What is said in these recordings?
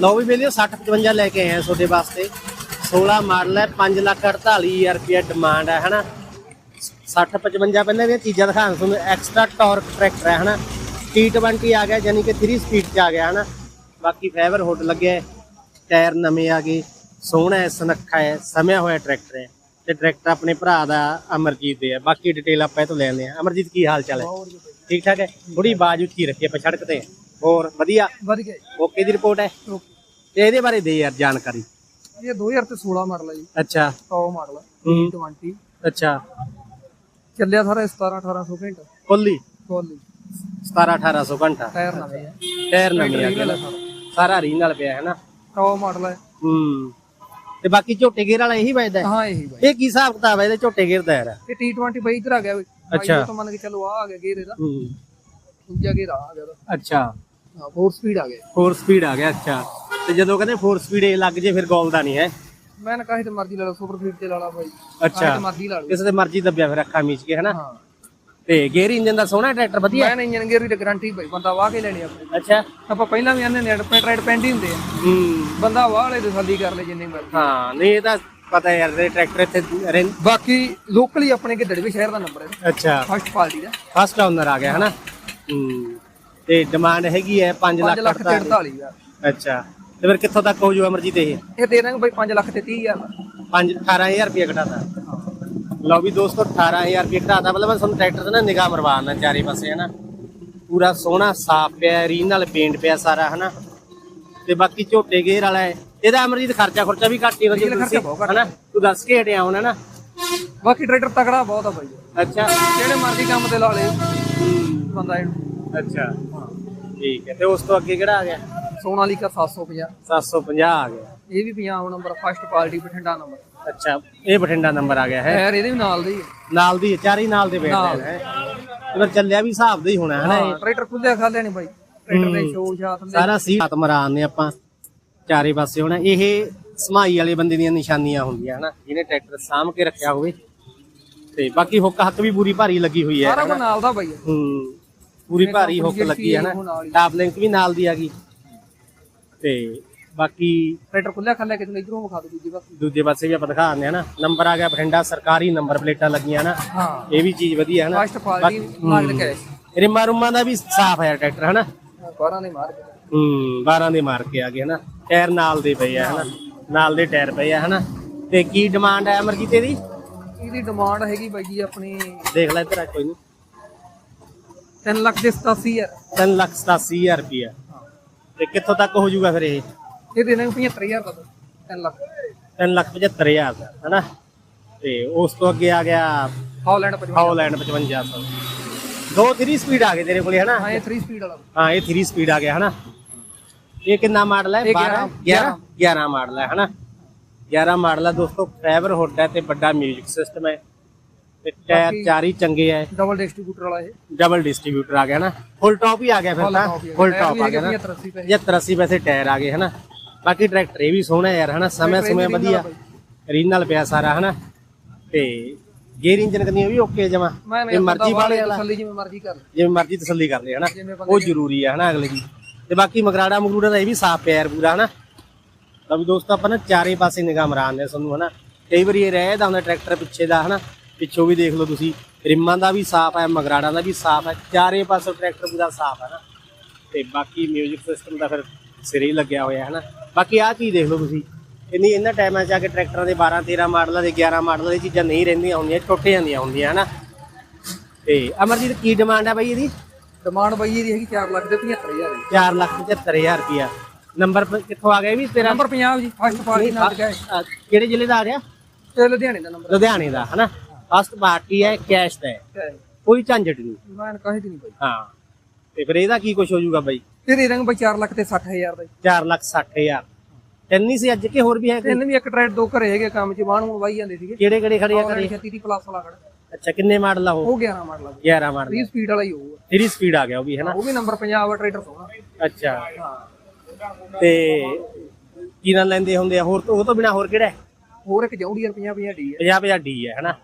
ਲਓ ਵੀ ਬੇਲੀਓ 60 55 ਲੈ ਕੇ ਆਏ ਆ ਤੁਹਾਡੇ ਵਾਸਤੇ। 16 ਮਾਡਲ ਹੈ 5 ਲੱਖ 48000 ਰੁਪਏ ਡਿਮਾਂਡ ਹੈ ਹਨਾ? 60 55 ਪਹਿਲਾਂ ਦੀਆਂ ਚੀਜ਼ਾਂ ਦਿਖਾਣ ਤੁਹਾਨੂੰ ਐਕਸਟਰਾ ਟਾਰਕ ਟਰੈਕਟਰ ਹੈ ਹਨਾ? T20 ਆ ਗਿਆ ਯਾਨੀ ਕਿ 3 ਸਪੀਡ ਚ ਆ ਗਿਆ ਹਨਾ? ਬਾਕੀ ਫਾਈਬਰ ਹੁੱਡ ਲੱਗਿਆ ਟਾਇਰ ਨਵੇਂ ਆ ਗਏ ਸੋਹਣਾ ਹੈ ਸੁਨੱਖਾ ਹੈ ਸਮਿਆ ਹੋਇਆ ਟਰੈਕਟਰ ਹੈ। ਤੇ ਟਰੈਕਟਰ ਆਪਣੇ ਭਰਾ ਦਾ ਅਮਰਜੀਤ ਦੇ ਹੈ ਬਾਕੀ ਡਿਟੇਲ ਆਪਾਂ ਇਹ ਤੋਂ ਲੈ ਲੈਂਦੇ ਆ ਅਮਰਜੀਤ ਕੀ ਹਾਲ ਚਾਲ ਹੈ? ਠੀਕ ਠਾਕ ਹੈ? ਥੋੜੀ ਬਾਜ ਉੱਚੀ ਰੱਖੀ ਆਪਾਂ ਸੜਕ ਤੇ। ਹੋਰ ਵਧੀਆ? ਵਧੀਆ ਓਕੇ ਦੀ ਰਿਪੋਰਟ ਹੈ? ਤੇ ਇਹਦੇ ਬਾਰੇ ਦੇ ਯਾਰ ਜਾਣਕਾਰੀ। ਜੀ ਇਹ 2016 ਮਾਡਲ ਹੈ ਜੀ। ਅੱਛਾ। ਟੌਪ ਮਾਡਲ ਹੈ। ਹੂੰ। 20 ਅੱਛਾ। ਚੱਲਿਆ ਸਾਰਾ 17 1800 ਘੰਟਾ। ਫੁੱਲੀ ਫੁੱਲੀ 17 1800 ਘੰਟਾ। ਟਾਇਰ ਨਵੇਂ ਹੈ। ਟਾਇਰ ਨਵੀਂ ਆ ਗਿਆ ਸਾਰਾ। ਸਾਰਾ ਰੀਨਲ ਪਿਆ ਹੈ ਨਾ। ਟੌਪ ਮਾਡਲ ਹੈ। ਹੂੰ। ਤੇ ਬਾਕੀ ਝੋਟੇ ਗੇਰ ਵਾਲਾ ਇਹੀ ਵੱਜਦਾ ਹੈ? ਹਾਂ ਇਹੀ ਬਾਈ ਇਹ ਕੀ ਹਿਸਾਬ ਕਿਤਾਬ ਹੈ ਇਹਦੇ ਝੋਟੇ ਗੇਰ ਦਾ ਯਾਰ? ਇਹ T20 ਬਾਈ ਇਧਰ ਆ ਗਿਆ ਬਈ ਅੱਛਾ। ਤਾਂ ਮੰਨ ਕੇ ਚਲੋ ਆ ਆ ਗਿਆ ਗੇਰ ਇਹਦਾ। ਹੂੰ। ਦੂਜਾ ਗੇਰ ਆ ਗਿਆ ਇਹਦਾ ਅੱਛਾ। ਹਾਂ 4 ਸਪੀਡ ਆ ਗਿਆ। 4 ਸਪੀਡ ਆ ਗਿਆ ਅੱਛਾ। ਤੇ ਜਦੋਂ ਕਹਿੰਦੇ 4 ਸਪੀਡ ਇਹ ਲੱਗ ਜੇ ਫਿਰ ਗੋਲ ਦਾ ਨਹੀਂ ਹੈ। ਮੈਂ ਨਾ ਕਹੇ ਤੇ ਮਰਜ਼ੀ ਲੈ ਲਓ ਸੁਪਰ ਸਪੀਡ ਤੇ ਲਾ ਲਾ ਬਾਈ ਅੱਛਾ। ਕਾਹੇ ਤੇ ਮਰਜ਼ੀ ਲਾ ਲਓ ਕਿਸੇ ਦੇ ਮਰਜ਼ੀ ਦੱਬਿਆ ਫਿਰ ਅੱਖਾਂ ਮੀਚ ਕੇ ਹਨਾ? ਹਾਂ। ਤੇ ਗੇਅਰ ਇੰਜਨ ਦਾ ਸੋਹਣਾ ਟਰੈਕਟਰ ਵਧੀਆ? ਮੈਂ ਨਾ ਇੰਜਨ ਗੇਰ ਦੀ ਗਾਰੰਟੀ ਬਾਈ ਬੰਦਾ ਵਾਹ ਕੇ ਲੈਣੀ ਆਪਣੇ। ਅੱਛਾ। ਆਪਾਂ ਪਹਿਲਾਂ ਵੀ ਆਨੇ ਨੇ ਪੈਟ ਰਾਈਡ ਪੈਂਡੀ ਹੁੰਦੇ ਆ। ਹੂੰ। ਬੰਦਾ ਵਾਹ ਵਾਲੇ ਤਸੱਲੀ ਕਰ ਲੈ ਜਿੰਨੀ ਮਰਜ਼ੀ। ਹਾਂ ਨਹੀਂ ਇਹ ਤਾਂ ਪਤਾ ਯਾਰ ਇਹ ਟਰੈਕਟਰ ਇੱਥੇ ਰਹਿੰ- ਬਾਕੀ ਲੋਕਲੀ ਆਪਣੇ ਗਿੱਦੜਵੇ ਸ਼ਹਿਰ ਦਾ ਨੰਬਰ ਹੈ। ਅੱਛਾ। ਫਸਟ ਪਾਰਟੀ ਦਾ। ਫਸਟ ਓਨਰ ਆ ਗਿਆ ਹਨਾ? ਹੂੰ। ਤੇ ਡਿਮਾਂਡ ਹੈਗੀ ਹੈ 5 5 ਲੱਖ ਲੱਖ ਤੇ 48 ਹਜ਼ਾਰ। ਅੱਛਾ। ਤੇ ਫਿਰ ਕਿੱਥੋਂ ਤੱਕ ਹੋ ਜੂ ਅਮਰਜੀਤ ਇਹ? ਇਹ ਦੇ ਦਾਂਗੇ ਬਾਈ 5 ਲੱਖ ਤੇ 30 ਹਜ਼ਾਰ। ਦਾ 5 18000 ਰੁਪਏ ਘਟਾਤਾ। ਲਓ ਵੀ ਦੋਸਤੋ 18000 ਰੁਪਏ ਘਟਾਤਾ। ਮਤਲਬ ਮੈਂ ਤੁਹਾਨੂੰ ਟਰੈਕਟਰ ਤੇ ਨਾ ਨਿਗਾਹ ਮਰਵਾਉਣਾ ਚਾਰੇ ਪਾਸੇ ਹਨਾ। ਪੂਰਾ ਸੋਹਣਾ ਸਾਫ਼ ਪਿਆ ਰੀਨ ਨਾਲ ਪੇਂਟ ਪਿਆ ਸਾਰਾ ਹਨਾ। ਤੇ ਬਾਕੀ ਝੋਟੇ ਗੇਅਰ ਵਾਲਾ ਹੈ। ਇਹਦਾ ਅਮਰਜੀਤ ਖਰਚਾ ਖਰਚਾ ਵੀ ਘੱਟ ਹੀ ਹੋ ਬਹੁਤ ਘੱਟ ਹਨਾ। ਤੂੰ ਦੱਸ ਕੇ ਹਟਿਆ ਹੁਣ ਹਨਾ। ਬਾਕੀ ਟਰੈਕਟਰ ਤਕੜਾ ਬਹੁਤ ਆ ਬਾਈ। ਅੱਛਾ। ਜਿਹੜੇ ਮਰਜ਼ੀ ਕੰਮ ਤੇ ਲਾ ਲੇ ਬੰਦਾ ਇਹਨੂੰ। ਅੱਛਾ। ਠੀਕ ਹੈ ਤੇ ਉਸ ਤੋਂ ਅੱਗੇ ਕਿਹੜਾ ਆ ਗਿਆ? ਸੋਨਾਲੀਕਾ 750 750 ਆ ਗਿਆ। ਇਹ ਵੀ Punjab number first party Bathinda number ਅੱਛਾ ਇਹ ਬਠਿੰਡਾ ਨੰਬਰ ਆ ਗਿਆ ਹੈ? ਯਾਰ ਇਹਦੇ ਵੀ ਨਾਲ ਦੇ ਹੀ ਆ। ਨਾਲ ਦੀ ਚਾਰੀ ਨਾਲ ਦੇ ਬੈਠਦੇ ਹੈ? ਉਹਦਾ ਚੱਲਿਆ ਵੀ ਹਿਸਾਬ ਦਾ ਹੀ ਹੋਣਾ ਹੈ ਨਾ? ਇਹ ਹਾਂ ਟਰੈਕਟਰ ਖੁੱਲਿਆ ਖਾਲਿਆ ਨਹੀਂ ਬਾਈ। ਟਰੈਕਟਰ ਦੇ ਸ਼ੋਅ ਸ਼ਾਤ ਹੁੰਦੇ। ਸਾਰਾ ਸੀ ਆਤਮਰਾਨ ਨੇ ਆਪਾਂ ਚਾਰੇ ਪਾਸੇ ਹੋਣਾ। ਇਹ ਸਮਾਈ ਵਾਲੇ ਬੰਦੇ ਦੀਆਂ ਨਿਸ਼ਾਨੀਆਂ ਹੁੰਦੀਆਂ ਹਨਾ ਜਿਹਨੇ ਟਰੈਕਟਰ ਸਾਂਭ ਕੇ ਰੱਖਿਆ ਹੋਵੇ। ਤੇ ਬਾਕੀ ਹੁੱਕ ਹੱਕ ਵੀ ਪੂਰੀ ਭਾਰੀ ਲੱਗੀ ਹੋਈ ਹੈ ਸਾਰਾ ਕੁਝ ਨਾਲ ਦਾ ਬਾਈ। ਹੂੰ। ਪੂਰੀ ਭਾਰੀ ਹੁੱਕ ਲੱਗੀ ਹੈ ਹੀ। ਟਾਪ ਲਿੰਕ ਵੀ ਨਾਲ ਦੀ ਆ ਗਈ। ਤੇ ਬਾਕੀ ਟਰੈਕਟਰ ਖੁੱਲਿਆ ਖਾਲਿਆ ਕਿਤੇ ਇਧਰੋਂ ਵਿਖਾ ਦੋ ਦੂਜੀ ਪਾਸੇ। ਦੂਜੇ ਪਾਸੇ ਵੀ ਆਪਾਂ ਦਿਖਾ ਦਿੰਦੇ ਹਾਂ ਨਾ। ਨੰਬਰ ਆ ਗਿਆ ਬਠਿੰਡਾ ਸਰਕਾਰੀ ਨੰਬਰ ਪਲੇਟਾਂ ਲੱਗੀਆਂ ਨਾ। ਹਾਂ। ਇਹ ਵੀ ਚੀਜ਼ ਵਧੀਆ ਹੈ ਨਾ। ਫਸਟ ਪਾਰਟੀ ਮਾਰਕ ਕੈਸ਼ ਰਿਮਾ ਰੁਮਾ ਦਾ ਵੀ ਸਾਫ਼ ਹੈ ਟਰੈਕਟਰ ਹਨਾ? 12 ਦੇ ਮਾਰ ਕੇ ਹੂੰ 12 ਦੇ ਮਾਰ ਕੇ ਆ ਗਏ ਹਨਾ? ਟਾਇਰ ਨਾਲ ਦੇ ਪਏ ਆ ਹਨਾ? ਨਾਲ ਦੇ ਟਾਇਰ ਪਏ ਆ ਹਨਾ? ਤੇ ਕੀ ਡਿਮਾਂਡ ਹੈ ਅਮਰਜੀਤ ਇਹਦੀ? ਇਹਦੀ ਡਿਮਾਂਡ ਹੈਗੀ ਬਾਈ ਜੀ ਆਪਣੀ ਦੇਖ ਲੈ ਇੱਧਰ ਆ ਕੋਈ ਨਹੀਂ 3 ਲੱਖ ਦੇ 87000 3 ਲੱਖ 87000 ਰੁਪਇਆ ਤੇ ਕਿੱਥੋਂ ਤੱਕ ਹੋ ਜਾਊਗਾ ਫਿਰ ਇਹ? ਇਹ ਦੇ ਦਾਂਗੇ 75000 ਦਾ 3 ਲੱਖ। 3 ਲੱਖ 75000 ਦਾ ਹਨਾ? ਤੇ ਉਸ ਤੋਂ ਅੱਗੇ ਆ ਗਿਆ ਹਾਲੈਂਡ 55 ਹੌਲੈਂਡ 5500 ਦੋ 3 ਸਪੀਡ ਆ ਗਏ ਤੇਰੇ ਕੋਲੇ ਹਨਾ? ਹਾਂ ਇਹ 3 ਸਪੀਡ ਵਾਲਾ। ਹਾਂ ਇਹ 3 ਸਪੀਡ ਆ ਗਿਆ ਹਨਾ? ਇਹ ਕਿੰਨਾ ਮਾਡਲ ਹੈ? ਇਹ 12 11 11 ਮਾਡਲ ਹੈ ਹਨਾ? 11 ਮਾਡਲ ਹੈ ਦੋਸਤੋ ਫਾਈਬਰ ਹੁੱਡ ਹੈ ਤੇ ਵੱਡਾ 뮤직 ਸਿਸਟਮ ਹੈ। ਤੇ ਟਾਇਰ ਬਾਕੀ- ਚਾਰੀ ਚੰਗੇ ਹੈ। ਡਬਲ ਡਿਸਟ੍ਰੀਬਿਊਟਰ ਵਾਲਾ ਇਹ। ਡਬਲ ਡਿਸਟ੍ਰੀਬਿਊਟਰ ਆ ਗਿਆ ਨਾ। ਫੁੱਲ ਟੌਪ ਹੀ ਆ ਗਿਆ ਫਿਰ ਤਾਂ। ਹੀ ਆ। ਫੁੱਲ ਟੌਪ ਆ ਗਿਆ ਨਾ। 75 80 ਪੈਸੇ। 75 80 ਪੈਸੇ ਟਾਇਰ ਆ ਗਏ ਹਨਾ। ਬਾਕੀ ਟਰੈਕਟਰ ਇਹ ਵੀ ਸੋਹਣਾ ਯਾਰ ਹਨਾ। ਸਮੇਂ ਟਰੈਕਟਰ ਸਮੇਂ ਵਧੀਆ। original ਰੀਨਲ ਪਿਆ ਸਾਰਾ ਹਨਾ। ਤੇ ਗੇਅਰ ਇੰਜਨ ਕਦੀਆਂ ਵੀ ਓਕੇ ਜਮਾ। ਮੈਂ ਇਹ ਮਰਜ਼ੀ ਵਾਲੇ ਵਾਲਾ। ਤਸੱਲੀ ਜਿਵੇਂ ਮਰਜ਼ੀ ਕਰ ਲੈ। ਜਿਵੇਂ ਮਰਜ਼ੀ ਤਸੱਲੀ ਕਰ ਲੈ ਹਨਾ। ਜਿਵੇਂ ਬੰਦੇ ਉਹ ਜ਼ਰੂਰੀ ਹੈ ਹਨਾ ਅਗਲੇ ਦੀ। ਤੇ ਬਾਕੀ ਮਗਰਾੜਾ ਮਗਰੂੜਾ ਦਾ ਇਹ ਵੀ ਸਾਫ਼ ਪਿਆ ਯਾਰ ਪੂਰਾ ਹਨਾ। ਤਾਂ ਵੀ ਦੋਸਤੋ ਆਪਾਂ ਨਾ ਚਾਰੇ ਪਾਸੇ ਨਿਗਾਹ ਮਰਾਉਂਦੇ ਤੁਹਾਨੂੰ ਹਨਾ। ਕਈ ਵਾਰੀ ਇਹ ਰਹਿਦਾ ਹੁੰਦਾ ਟਰੈਕਟਰ ਪਿੱਛੇ ਦਾ ਹਨਾ। ਪਿੱਛੋਂ ਵੀ ਦੇਖ ਲਓ ਤੁਸੀਂ ਰਿੰਮਾਂ ਦਾ ਵੀ ਸਾਫ਼ ਹੈ ਮਗਰਾੜਾਂ ਦਾ ਵੀ ਸਾਫ਼ ਹੈ ਚਾਰੇ ਪਾਸੇ ਟਰੈਕਟਰ ਪੂਰਾ ਸਾਫ਼ ਹੈ ਨਾ। ਤੇ ਬਾਕੀ 뮤직 ਸਿਸਟਮ ਦਾ ਫਿਰ ਸਿਰੇ ਹੀ ਲੱਗਿਆ ਹੋਇਆ ਹੈ ਨਾ। ਬਾਕੀ ਆਹ ਚੀਜ਼ ਦੇਖ ਲਓ ਤੁਸੀਂ ਇੰਨੀ ਇਹਨਾਂ ਟਾਈਮਾਂ 'ਚ ਆ ਕੇ ਟਰੈਕਟਰਾਂ ਦੇ 12 13 ਮਾਡਲਾਂ ਦੇ 11 ਮਾਡਲਾਂ ਦੇ ਚੀਜ਼ਾਂ ਨਹੀਂ ਰਹਿੰਦੀਆਂ ਹੁੰਦੀਆਂ ਟੁੱਟ ਜਾਂਦੀਆਂ ਹੁੰਦੀਆਂ ਹਨਾ ਤੇ ਅਮਰਜੀਤ ਕੀ ਡਿਮਾਂਡ ਹੈ ਬਾਈ ਇਹਦੀ? ਡਿਮਾਂਡ ਬਾਈ ਇਹਦੀ ਹੈਗੀ 4 ਲੱਖ ਦੇ 75000 ਦੀ। 4 ਲੱਖ 75000 ਰੁਪਿਆ ਨੰਬਰ ਕਿੱਥੋਂ ਆ ਗਿਆ ਵੀ ਤੇਰਾ? ਨੰਬਰ 50 ਜੀ ਫਸਟ ਪਾਰਟੀ ਨਾਲ ਅ, ਕਿਹੜੇ ਜ਼ਿਲ੍ਹੇ ਦਾ ਆ ਗਿਆ? ਤੇ ਲੁਧਿਆਣੇ ਦਾ ਨੰਬਰ ਲੁਧਿਆਣੇ ਦਾ ਹਨਾ? ਫਸਟ ਪਾਰਟੀ ਹੈ ਕੈਸ਼ ਦਾ ਹੈ। ਕੋਈ ਝੰਜਟ ਨਹੀਂ। ਮੈਂ ਕਹੇ ਦੀ ਨਹੀਂ ਬਾਈ। ਹਾਂ। ਤੇ ਫਿਰ ਇਹਦਾ ਕੀ ਕੁਝ ਹੋ ਜਾਊਗਾ ਬਾਈ ਦੇ ਦਾਂਗੇ ਬਾਈ 4 ਲੱਖ ਤੇ 60000 ਦਾ ਜੀ। 4 ਲੱਖ 60000 ਤਿੰਨ ਹੀ ਸੀ ਅੱਜ ਕੇ ਹੋਰ ਵੀ ਹੈ ਕੋਈ? ਤਿੰਨ ਵੀ ਇੱਕ ਟਰੈਡ ਦੋ ਘਰੇ ਹੈਗੇ ਕੰਮ ਚ ਬਾਹਣ ਨੂੰ ਵਾਈ ਜਾਂਦੇ ਸੀਗੇ। ਕਿਹੜੇ ਕਿਹੜੇ ਖੜੇ ਆ ਕਰੇ 36 ਪਲੱਸ ਵਾਲਾ ਖੜਾ। ਅੱਛਾ ਕਿੰਨੇ ਮਾਡਲ ਆ ਉਹ? ਉਹ 11 ਮਾਡਲ ਆ 11 ਮਾਡਲ 30 ਸਪੀਡ ਵਾਲਾ ਹੀ ਹੋਊਗਾ 3 ਸਪੀਡ ਆ ਗਿਆ ਉਹ ਵੀ ਹੈ ਨਾ? ਉਹ ਵੀ ਨੰਬਰ 50 ਵਾ ਟਰੈਕਟਰ ਸੋਹਣਾ ਅੱਛਾ। ਤੇ ਕੀ ਨਾਲ ਲੈਂਦੇ ਹੁੰਦੇ ਆ? ਹੋਰ ਤੋਂ ਉਹ ਤੋਂ ਬਿਨਾ ਹੋਰ ਕਿਹੜਾ ਹੈ? ਹੋਰ ਇੱਕ ਜੌਂਡੀਅਰ 50 50 ਡੀ ਹੈ। 50 50 ਡੀ ਹੈ ਹਨਾ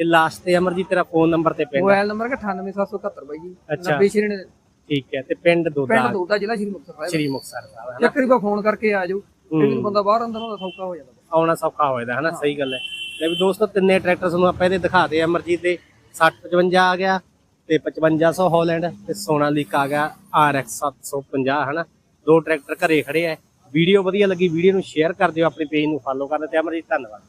ਤੇ ਲਾਸਟ ਤੇ ਅਮਰਜੀਤ ਤੇਰਾ ਫੋਨ ਨੰਬਰ ਤੇ ਪਿੰਡ ਮੋਬਾਈਲ ਨੰਬਰ ਹੈ 98771 ਬਾਈ ਜੀ ਅੱਛਾ। 9096 ਠੀਕ ਹੈ ਤੇ ਪਿੰਡ ਦੋਦਾ ਪਿੰਡ ਦੋਦਾ ਜ਼ਿਲ੍ਹਾ ਸ਼੍ਰੀ ਮੁਕਤਸਰ ਸਾਹਿਬ। ਸ਼੍ਰੀ ਮੁਕਤਸਰ ਸਾਹਿਬ ਵਾਰੀ ਬਾ ਫੋਨ ਕਰਕੇ ਆ ਜਾਓ। ਹੂੰ। ਫਿਰ ਬੰਦਾ ਬਾਹਰ ਅੰਦਰ ਹੁੰਦਾ ਸੌਖਾ ਹੋ ਜਾਂਦਾ। ਆਉਣਾ ਸੌਖਾ ਹੋ ਜਾਂਦਾ ਹਨਾ ਸਹੀ ਗੱਲ ਹੈ। ਲੈ ਵੀ ਦੋਸਤੋ ਤਿੰਨੇ ਟਰੈਕਟਰ ਤੁਹਾਨੂੰ ਆਪਾਂ ਇਹਦੇ ਦਿਖਾਤੇ ਅਮਰਜੀਤ ਦੇ 60 55 ਆ ਗਿਆ ਤੇ 5500 ਹਾਲੈਂਡ ਤੇ ਸੋਨਾਲੀਕਾ ਆ ਗਿਆ RX 750 ਹਨਾ ਦੋ ਟਰੈਕਟਰ ਘਰੇ ਖੜੇ ਆ। ਵੀਡੀਓ ਵਧੀਆ ਲੱਗੀ ਵੀਡੀਓ ਨੂੰ ਸ਼ੇਅਰ ਕਰ ਦਿਓ ਆਪਣੇ ਪੇਜ ਨੂੰ ਫਾਲੋ ਕਰਨ ਤੇ। ਅਮਰਜੀਤ ਧੰਨਵਾਦ।